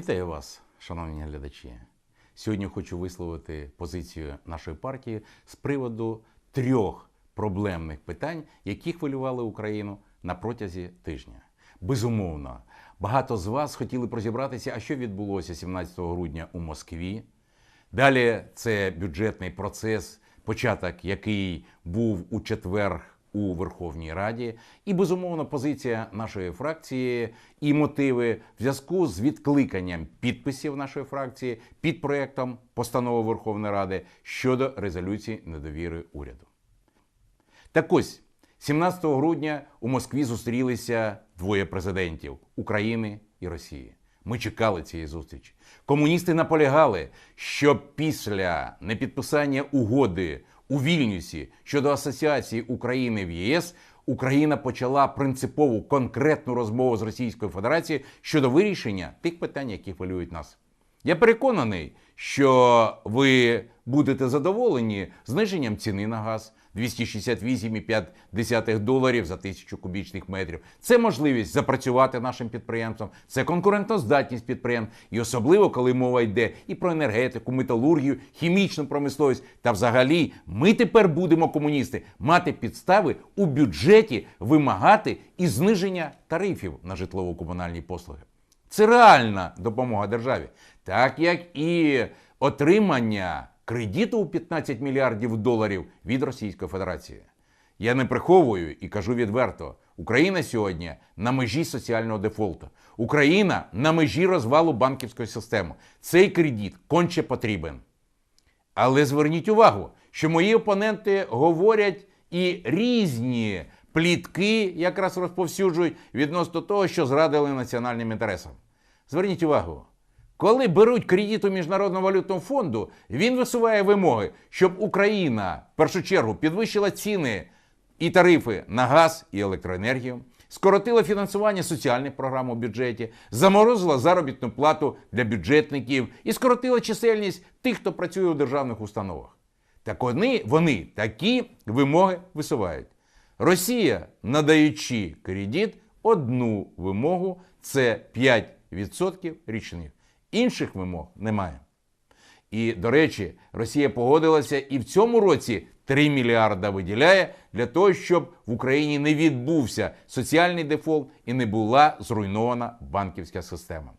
Вітаю вас, шановні глядачі. Сьогодні хочу висловити позицію нашої партії з приводу трьох проблемних питань, які хвилювали Україну на протязі тижня. Безумовно, багато з вас хотіли розібратися, а що відбулося 17 грудня у Москві. Далі це бюджетний процес, початок який був у четвер у Верховній Раді, і безумовно позиція нашої фракції і мотиви в зв'язку з відкликанням підписів нашої фракції під проектом постанови Верховної Ради щодо резолюції недовіри уряду. Так ось, 17 грудня у Москві зустрілися двоє президентів України і Росії. Ми чекали цієї зустрічі. Комуністи наполягали, що після непідписання угоди у Вільнюсі щодо асоціації України в ЄС Україна почала принципову конкретну розмову з Російською Федерацією щодо вирішення тих питань, які хвилюють нас. Я переконаний, що ви будете задоволені зниженням ціни на газ 268,5 доларів за тисячу кубічних метрів. Це можливість запрацювати нашим підприємствам, це конкурентоздатність підприємств, і особливо коли мова йде і про енергетику, металургію, хімічну промисловість. Та взагалі ми тепер будемо комуністи мати підстави у бюджеті вимагати і зниження тарифів на житлово-комунальні послуги. Це реальна допомога державі, так як і отримання кредиту у 15 мільярдів доларів від Російської Федерації. Я не приховую і кажу відверто: Україна сьогодні на межі соціального дефолту. Україна на межі розвалу банківської системи. Цей кредит конче потрібен. Але зверніть увагу, що мої опоненти говорять і різні плітки якраз розповсюджують відносно того, що зрадили національним інтересам. Зверніть увагу, коли беруть кредит у Міжнародного валютного фонду, він висуває вимоги, щоб Україна в першу чергу підвищила ціни і тарифи на газ і електроенергію, скоротила фінансування соціальних програм у бюджеті, заморозила заробітну плату для бюджетників і скоротила чисельність тих, хто працює у державних установах. Так вони, вони такі вимоги висувають. Росія, надаючи кредит, одну вимогу це 5% річних. Інших вимог немає. І, до речі, Росія погодилася і в цьому році 3 мільярда виділяє для того, щоб в Україні не відбувся соціальний дефолт і не була зруйнована банківська система.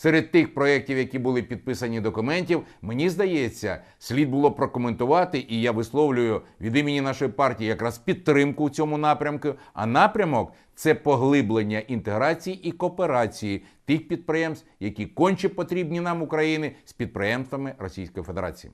Серед тих проєктів, які були підписані документів, мені здається, слід було прокоментувати, і я висловлюю від імені нашої партії якраз підтримку в цьому напрямку. А напрямок це поглиблення інтеграції і кооперації тих підприємств, які конче потрібні нам України з підприємствами Російської Федерації.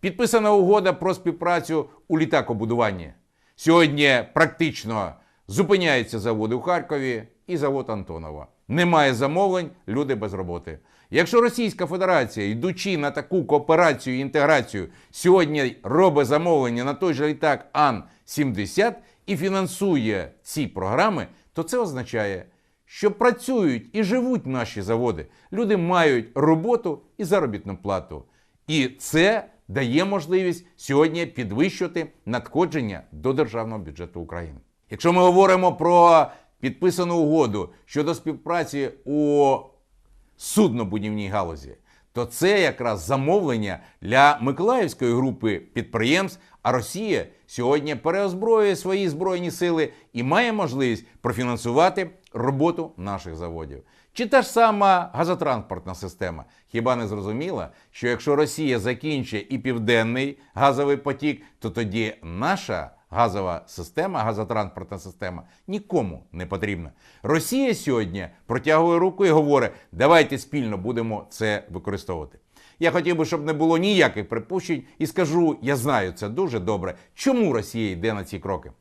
Підписана угода про співпрацю у літакобудуванні. Сьогодні практично зупиняються заводи у Харкові і завод Антонова. Немає замовлень, люди без роботи. Якщо Російська Федерація, йдучи на таку кооперацію і інтеграцію, сьогодні робить замовлення на той же літак Ан-70 і фінансує ці програми, то це означає, що працюють і живуть наші заводи. Люди мають роботу і заробітну плату. І це дає можливість сьогодні підвищувати надходження до державного бюджету України. Якщо ми говоримо про підписану угоду щодо співпраці у суднобудівній галузі, то це якраз замовлення для Миколаївської групи підприємств. А Росія сьогодні переозброює свої збройні сили і має можливість профінансувати роботу наших заводів. Чи та ж сама газотранспортна система? Хіба не зрозуміла, що якщо Росія закінчить і південний газовий потік, то тоді наша газова система, газотранспортна система нікому не потрібна. Росія сьогодні протягує руку і говорить: давайте спільно будемо це використовувати. Я хотів би, щоб не було ніяких припущень, і скажу, я знаю це дуже добре, чому Росія йде на ці кроки.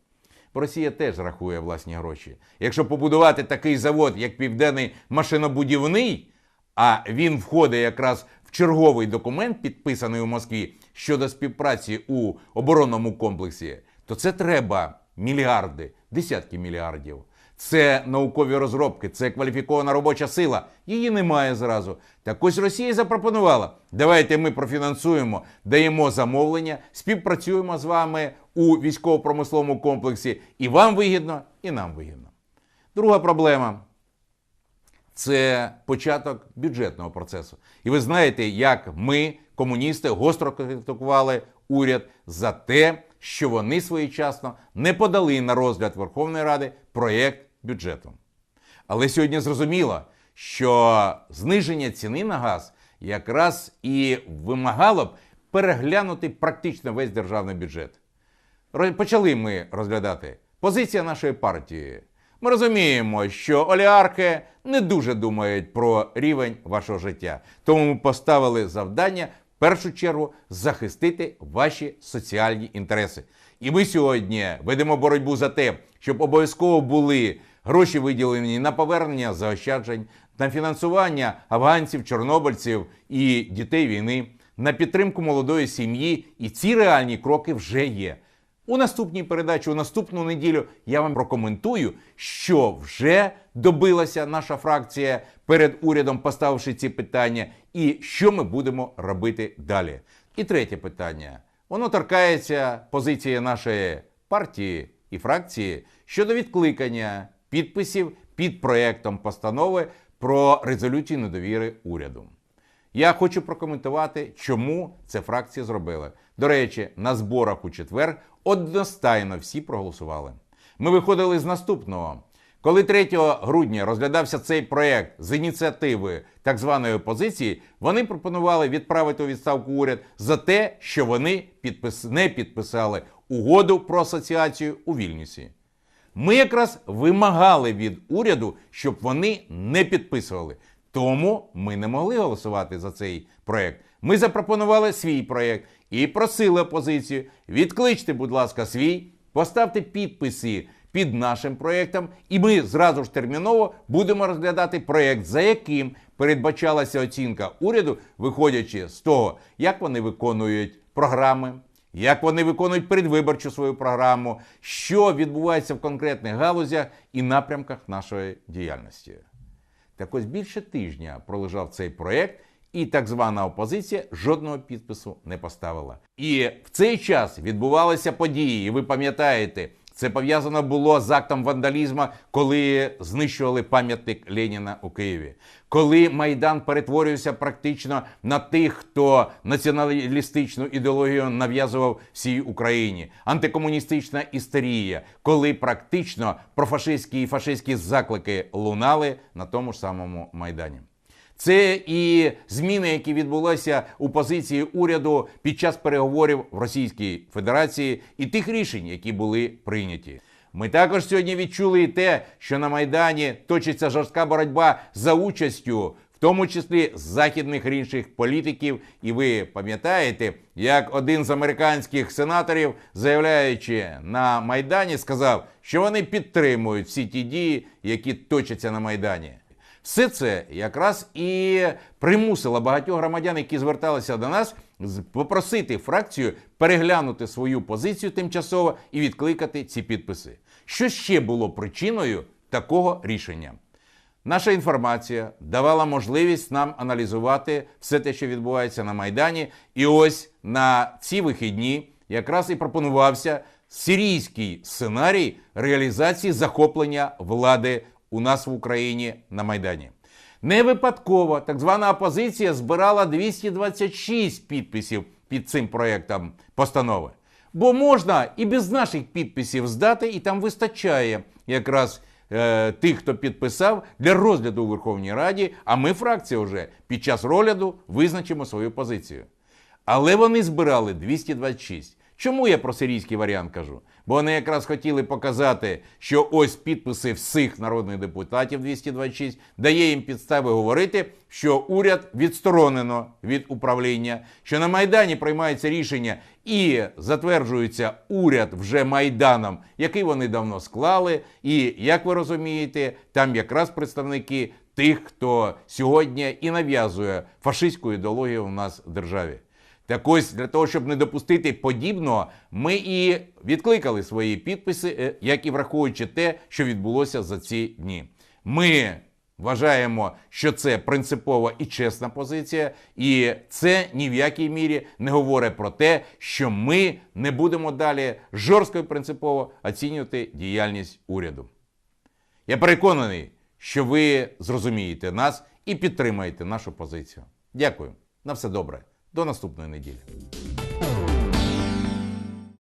Бо Росія теж рахує власні гроші. Якщо побудувати такий завод, як Південний машинобудівний, а він входить якраз в черговий документ, підписаний у Москві щодо співпраці у оборонному комплексі, то це треба мільярди, десятки мільярдів. Це наукові розробки, це кваліфікована робоча сила. Її немає зразу. Так ось Росія запропонувала: давайте ми профінансуємо, даємо замовлення, співпрацюємо з вами у військово-промисловому комплексі. І вам вигідно, і нам вигідно. Друга проблема це початок бюджетного процесу. І ви знаєте, як ми, комуністи, гостро критикували уряд за те, що вони своєчасно не подали на розгляд Верховної Ради проєкт бюджету. Але сьогодні зрозуміло, що зниження ціни на газ якраз і вимагало б переглянути практично весь державний бюджет. Почали ми розглядати позиція нашої партії. Ми розуміємо, що олігархи не дуже думають про рівень вашого життя. Тому ми поставили завдання першу чергу захистити ваші соціальні інтереси. І ми сьогодні ведемо боротьбу за те, щоб обов'язково були гроші виділені на повернення заощаджень, на фінансування афганців, чорнобильців і дітей війни, на підтримку молодої сім'ї. І ці реальні кроки вже є. У наступній передачі, у наступну неділю я вам прокоментую, що вже добилася наша фракція перед урядом, поставивши ці питання, і що ми будемо робити далі. І третє питання. Воно торкається позиції нашої партії і фракції щодо відкликання підписів під проектом постанови про резолюцію недовіри уряду. Я хочу прокоментувати, чому це фракція зробила. До речі, на зборах у четвер одностайно всі проголосували. Ми виходили з наступного. Коли 3 грудня розглядався цей проект з ініціативи так званої опозиції, вони пропонували відправити у відставку уряд за те, що вони підпис... не підписали угоду про асоціацію у Вільнюсі. Ми якраз вимагали від уряду, щоб вони не підписували. Тому ми не могли голосувати за цей проект. Ми запропонували свій проект і просили опозицію: відкличте, будь ласка, свій, поставте підписи під нашим проектом, і ми зразу ж терміново будемо розглядати проект, за яким передбачалася оцінка уряду, виходячи з того, як вони виконують програми, як вони виконують передвиборчу свою програму, що відбувається в конкретних галузях і напрямках нашої діяльності. Так ось більше тижня пролежав цей проект, і так звана опозиція жодного підпису не поставила. І в цей час відбувалися події. І ви пам'ятаєте, це пов'язано було з актом вандалізму, коли знищували пам'ятник Леніна у Києві. Коли Майдан перетворювався практично на тих, хто націоналістичну ідеологію нав'язував всій Україні, антикомуністична істерія, коли практично профашистські і фашистські заклики лунали на тому ж самому майдані. Це і зміни, які відбулися у позиції уряду під час переговорів в Російській Федерації, і тих рішень, які були прийняті. Ми також сьогодні відчули і те, що на майдані точиться жорстка боротьба за участю, в тому числі західних інших політиків. І ви пам'ятаєте, як один з американських сенаторів, заявляючи на майдані, сказав, що вони підтримують всі ті дії, які точаться на майдані. Все це якраз і примусило багатьох громадян, які зверталися до нас, попросити фракцію переглянути свою позицію тимчасово і відкликати ці підписи. Що ще було причиною такого рішення? Наша інформація давала можливість нам аналізувати все те, що відбувається на Майдані. І ось на ці вихідні якраз і пропонувався сирійський сценарій реалізації захоплення влади у нас в Україні на Майдані. Не випадково так звана опозиція збирала 226 підписів під цим проєктом постанови. Бо можна і без наших підписів здати, і там вистачає якраз е, тих, хто підписав для розгляду у Верховній Раді. А ми, фракція, вже під час розгляду визначимо свою позицію. Але вони збирали 226. Чому я про сирійський варіант кажу? Бо вони якраз хотіли показати, що ось підписи всіх народних депутатів 226 дає їм підстави говорити, що уряд відсторонено від управління, що на Майдані приймається рішення і затверджується уряд вже Майданом, який вони давно склали. І як ви розумієте, там якраз представники тих, хто сьогодні і нав'язує фашистську ідеологію у нас в державі. Так ось для того, щоб не допустити подібного, ми і відкликали свої підписи, е, як і враховуючи те, що відбулося за ці дні. Ми вважаємо, що це принципова і чесна позиція, і це ні в якій мірі не говорить про те, що ми не будемо далі жорстко і принципово оцінювати діяльність уряду. Я переконаний, що ви зрозумієте нас і підтримаєте нашу позицію. Дякую. На все добре. До наступної неділі.